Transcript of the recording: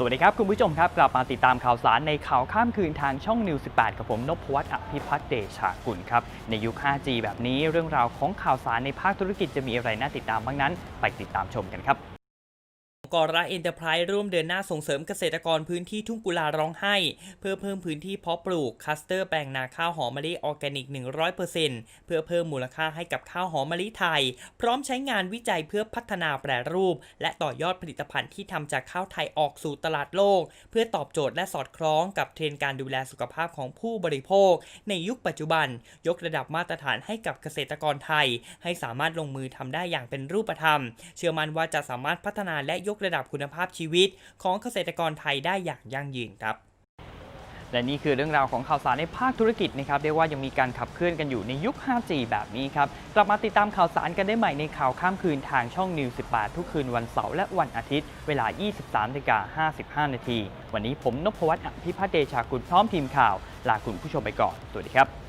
สวัสดีครับ คุณผู้ชมครับกลับมาติดตามข่าวสารในข่าวข้ามคืนทางช่องนิว 18 กับผมนพวัฒน์อภิพัฒเดชากุลครับ ในยุค 5G แบบนี้เรื่องราวของข่าวสารในภาคธุรกิจจะมีอะไรน่าติดตามบ้างนั้น ไปติดตามชมกันครับ กอระเอ็นเตอร์ไพรส์ร่วมเดินหน้าส่งเสริมเกษตรกรพื้นที่ทุ่งกุลาร้องไห้ เพื่อเพิ่มพื้นที่เพาะปลูกคัสเตอร์แปลงนาข้าวหอมมะลิออร์แกนิก 100%เพื่อเพิ่มมูลค่าให้กับข้าวหอมมะลิไทย พร้อมใช้งานวิจัยเพื่อพัฒนาแปรรูป และต่อยอดผลิตภัณฑ์ที่ทำจากข้าวไทยออกสู่ตลาดโลก เพื่อตอบโจทย์และสอดคล้องกับเทรนด์การดูแลสุขภาพของผู้บริโภค ในยุคปัจจุบัน ยกระดับมาตรฐานให้กับเกษตรกรไทย ให้สามารถลงมือทำได้อย่างเป็นรูปธรรม เชื่อมั่นว่าจะสามารถพัฒนาและยกระดับคุณภาพชีวิตของเกษตรกรไทยได้อย่างยั่งยืนครับและนี่คือเรื่องราวของข่าวสารในภาคธุรกิจนะครับเรียกว่ายังมีการขับเคลื่อนกันอยู่ในยุค 5G แบบนี้ครับ กลับมาติดตามข่าวสารกันได้ใหม่ในข่าวข้ามคืนทางช่องนิว18 ทุกคืนวันเสาร์และวันอาทิตย์ เวลา 23นาิก55 นาที วันนี้ผมนพวัฒน์อภิพัฒน์เดชากุลพร้อมทีมข่าว ลาคุณผู้ชมไปก่อน สวัสดีครับ